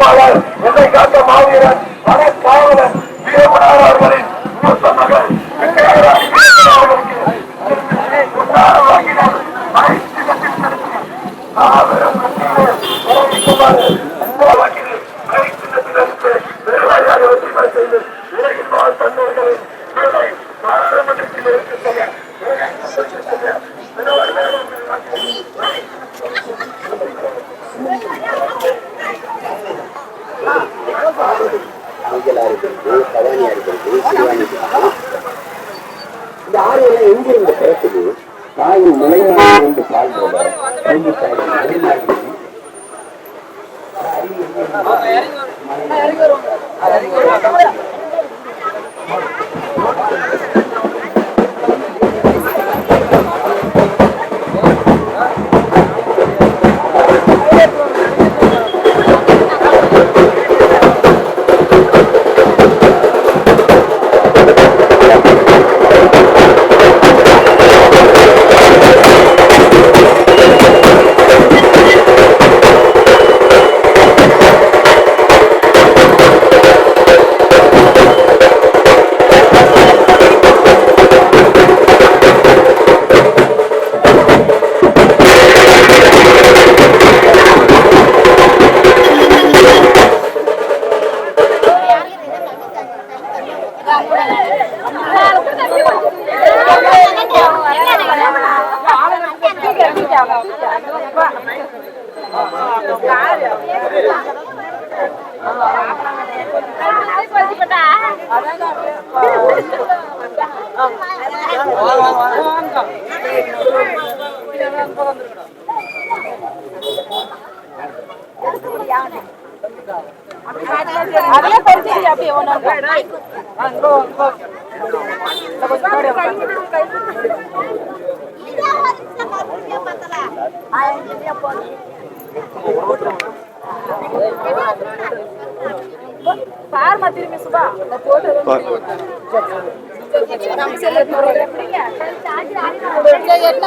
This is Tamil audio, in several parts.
காப்பாளர் என்னை காத்த மாவீரன் வனக்காவலர் வீரமனார் அவர்களின் மூத்த மகள் வெங்கையராணி ஆறு பேசுது தாயின் முளையாக இருந்து பால் போல கல்வி தாயின் பறிச்சு அப்படியே ஒண்ணு பாருமா திரும்பி சுபா இந்த போட்டோ நம்ம செல்ல எப்படிங்க என்ன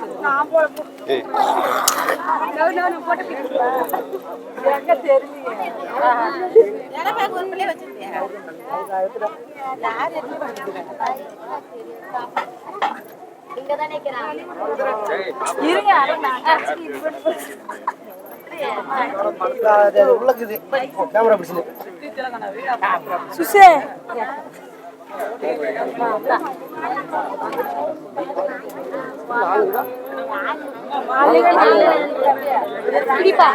இருங்க உள்ளக்குது. கேமரா பிடிச்சு சுசே. பிடிப்பா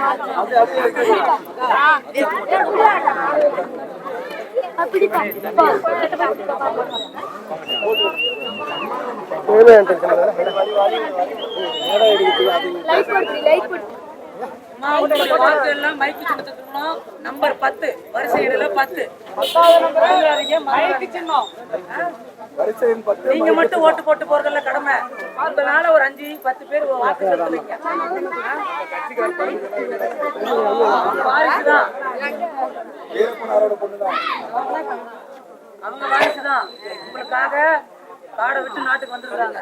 பிடிப்பா லைட் போட்டு லைட் போட்டு எல்லாம் மைக்கு சின்னத்துக்கணும் நம்பர் பத்து. வரிசை இடல பத்து. நீங்க மட்டும் ஓட்டு போட்டு போறதுல கடமை. அதனால ஒரு அஞ்சு பத்து பேர் வாக்கு செலுத்துவீங்க வாரிசுதான் அவங்க வாரிசுதான் உங்களுக்காக காடை விட்டு நாட்டுக்கு வந்துருக்காங்க.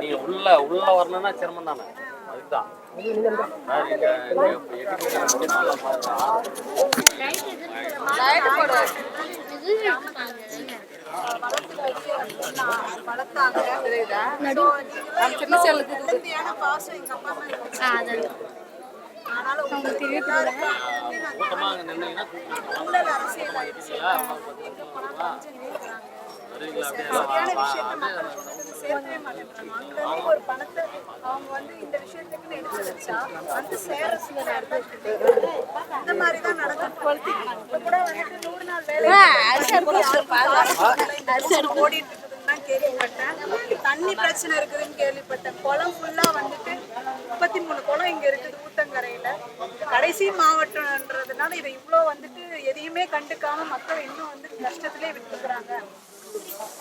நீங்க உள்ள உள்ள வரணும்னா சிரமம் தானே. அதுதான். இங்க எட்டு நின்னீங்கன்னா கூட்டம் சரிங்களா சரியான விஷயத்தை மக்களுக்கு கொண்டு வந்து சேர்க்கவே மாட்டேங்கிறாங்க அங்கிருந்து ஒரு பணத்தை அவங்க வந்து இந்த விஷயத்துக்குன்னு எடுத்து வச்சா வந்து சேர சில இந்த மாதிரி தான் நடந்துட்டு இப்ப கூட வந்துட்டு நூறு நாள் வேலை ஓடிட்டு இருக்குதுன்னு தான் கேள்விப்பட்டேன். தண்ணி பிரச்சனை இருக்குதுன்னு கேள்விப்பட்டேன். குளம் ஃபுல்லா வந்துட்டு முப்பத்தி மூணு குளம் இங்க இருக்குது ஊத்தங்கரையில. கடைசி மாவட்டம்ன்றதுனால இதை இவ்வளோ வந்துட்டு எதையுமே கண்டுக்காம மக்கள் இன்னும் வந்து கஷ்டத்திலே விட்டுருக்குறாங்க.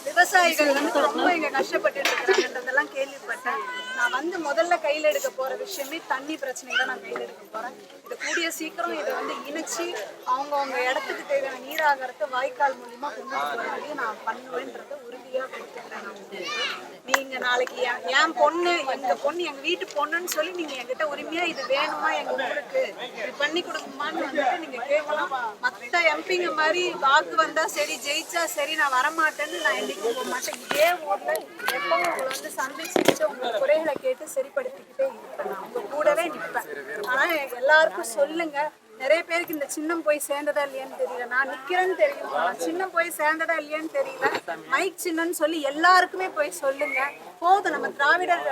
விவசாயிகள் வந்து ரொம்ப இங்க கஷ்டப்பட்டு இருக்காங்கன்றதெல்லாம் கேள்விப்பட்டேன். நான் வந்து முதல்ல கையில் எடுக்க போற விஷயமே தண்ணி பிரச்சனை தான் நான் கையில் எடுக்க போறேன். இது கூடிய சீக்கிரம் இதை வந்து இணைச்சு அவங்கவுங்க இடத்துக்கு தேவையான நீராகாரத்தை வாய்க்கால் மூலியமா கொண்டு போற நான் பண்ணுவேன்றது உறுதியா கொடுத்துக்கிறேன் நான் உங்களுக்கு. நீங்க நாளைக்கு என் என் பொண்ணு எங்க பொண்ணு எங்க வீட்டு பொண்ணுன்னு சொல்லி நீங்க என்கிட்ட உரிமையா இது வேணுமா எங்க ஊருக்கு? இது பண்ணி கொடுக்குமான்னு வந்துட்டு நீங்க கேட்கலாம் மத்த எம்பிங்க மாதிரி வாக்கு வந்தா சரி ஜெயிச்சா சரி நான் வரமாட்டேன்னு நான் என்னைக்கு போக மாட்டேன். இதே ஊர்ல எப்பவும் உங்களை வந்து சந்திச்சுக்கிட்டு உங்க குறைகளை கேட்டு சரிப்படுத்திக்கிட்டே இருப்பேன் நான். உங்க கூடவே நிற்பேன் ஆனா எல்லாருக்கும் சொல்லுங்க. நிறைய பேருக்கு இந்த சின்னம் போய் சேர்ந்ததா இல்லையான்னு தெரியல. நான் நிக்கிறேன்னு தெரியும். சின்னம் போய் சேர்ந்ததா இல்லையான்னு தெரியல. மைக் சின்னம்னு சொல்லி எல்லாருக்குமே போய் சொல்லுங்க. போதும். நம்ம திராவிடர்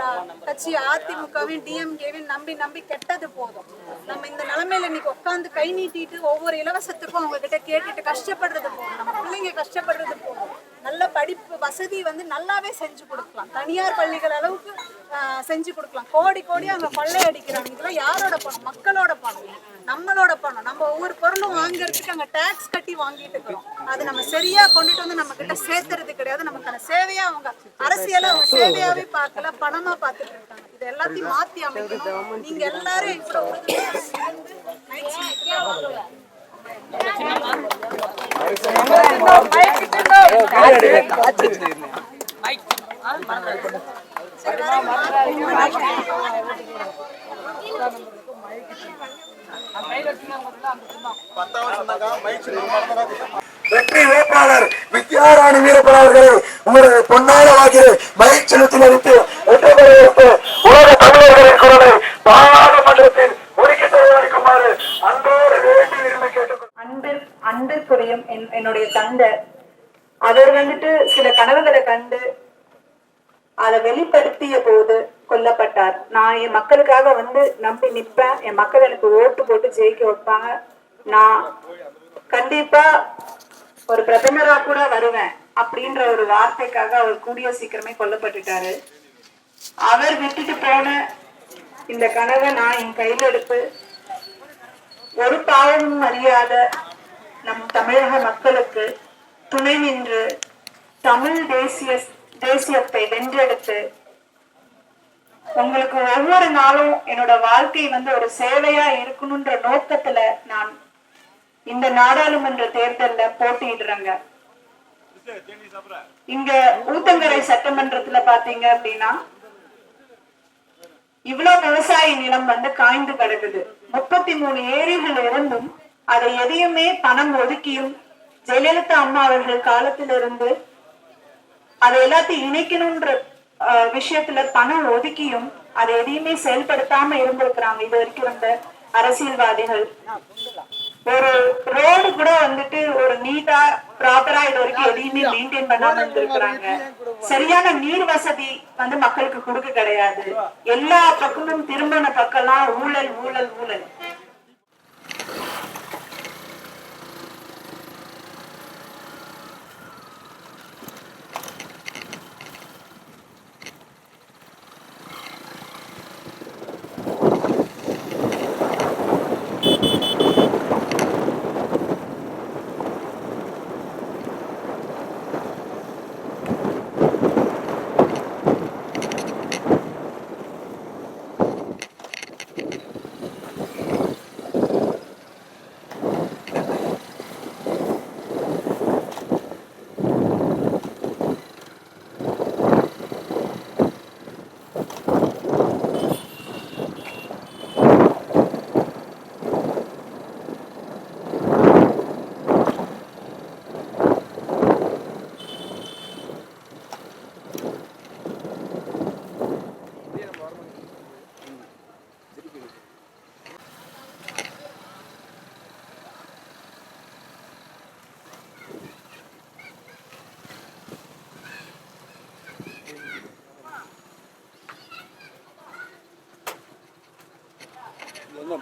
கட்சி அதிமுகவையும் டிஎம்கேவையும் நம்பி நம்பி கெட்டது போதும். நம்ம இந்த நிலைமையில இன்னைக்கு உட்காந்து கை நீட்டிட்டு ஒவ்வொரு இலவசத்துக்கும் அவங்க கிட்ட கேட்டுட்டு கஷ்டப்படுறது போதும். நம்ம பிள்ளைங்க கஷ்டப்படுறது போதும். நல்ல படிப்பு வசதி வந்து நல்லாவே செஞ்சு கொடுக்கலாம். தனியார் பள்ளிகள் அளவுக்கு செஞ்சு கொடுக்கலாம். கோடி கோடி அங்க கொள்ளையடிக்கிறாங்க இதெல்லாம் யாரோட பணம்? மக்களோட பணம். நம்மளோட பணம். நம்ம ஒவ்வொரு பொருளும் வாங்குறதுக்கு அங்க டாக்ஸ் கட்டி வாங்கிட்டு இருக்கிறோம். அது நம்ம சரியா கொண்டுட்டு வந்து நம்ம கிட்ட சேர்த்துறது கிடையாது. நமக்கான சேவையா அவங்க அரசியல அவங்க சேவையாவே பார்க்கல பணமா பார்த்துட்டு இருக்காங்க. இது எல்லாத்தையும் மாத்தி அமைக்கணும். நீங்க எல்லாரும் இப்போ வெற்றி வேட்பாளர் வித்யாராணி வீரப்பன் அவர்களை உங்களது பொன்னாள வாக்கில் மகிழ்ச்சி செலுத்தி அன்பிற்குரியும் என்னுடைய தந்தை. அவர் வந்துட்டு சில கனவுகளை கண்டு அதை வெளிப்படுத்திய போது கொல்லப்பட்டார். நான் என் மக்களுக்காக வந்து நம்பி நிற்பேன். என் மக்கள் எனக்கு ஓட்டு போட்டு ஜெயிக்க வைப்பாங்க. நான் கண்டிப்பா ஒரு பிரதமரா கூட வருவேன் அப்படின்ற ஒரு வார்த்தைக்காக அவர் கூடிய சீக்கிரமே கொல்லப்பட்டுட்டாரு. அவர் விட்டுட்டு போன இந்த கனவை நான் என் கையில் எடுத்து ஒரு பாவமும் அறியாத நம் தமிழக மக்களுக்கு துணை நின்று தமிழ் தேசிய தேசியத்தை வென்றெடுத்து உங்களுக்கு ஒவ்வொரு நாளும் என்னோட வாழ்க்கை வந்து ஒரு சேவையா இருக்கணும்ன்ற நோக்கத்துல நான் இந்த நாடாளுமன்ற தேர்தல்ல போட்டியிடுறேங்க. இங்க ஊத்தங்கரை சட்டமன்றத்துல பாத்தீங்க அப்படின்னா இவ்வளவு விவசாய நிலம் வந்து காய்ந்து கிடக்குது. முப்பத்தி மூணு ஏரிகள் இருந்தும் அதை எதையுமே பணம் ஒதுக்கியும் ஜெயலலிதா அம்மா அவர்கள் காலத்திலிருந்து அதை எல்லாத்தையும் இணைக்கணும்ன்ற விஷயத்துல பணம் ஒதுக்கியும் அதை எதையுமே செயல்படுத்தாம இருந்திருக்கிறாங்க. இது வரைக்கும் இருந்த அரசியல்வாதிகள். ஒரு ரோடு கூட வந்துட்டு ஒரு நீட்டா ப்ராப்பரா இது வரைக்கும் எதையுமே மெயின்டைன் பண்ணாம இருந்திருக்கிறாங்க. சரியான நீர் வசதி வந்து மக்களுக்கு கொடுக்க கிடையாது. எல்லா பக்கமும் திருமண பக்கம்லாம் ஊழல் ஊழல் ஊழல்.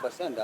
percent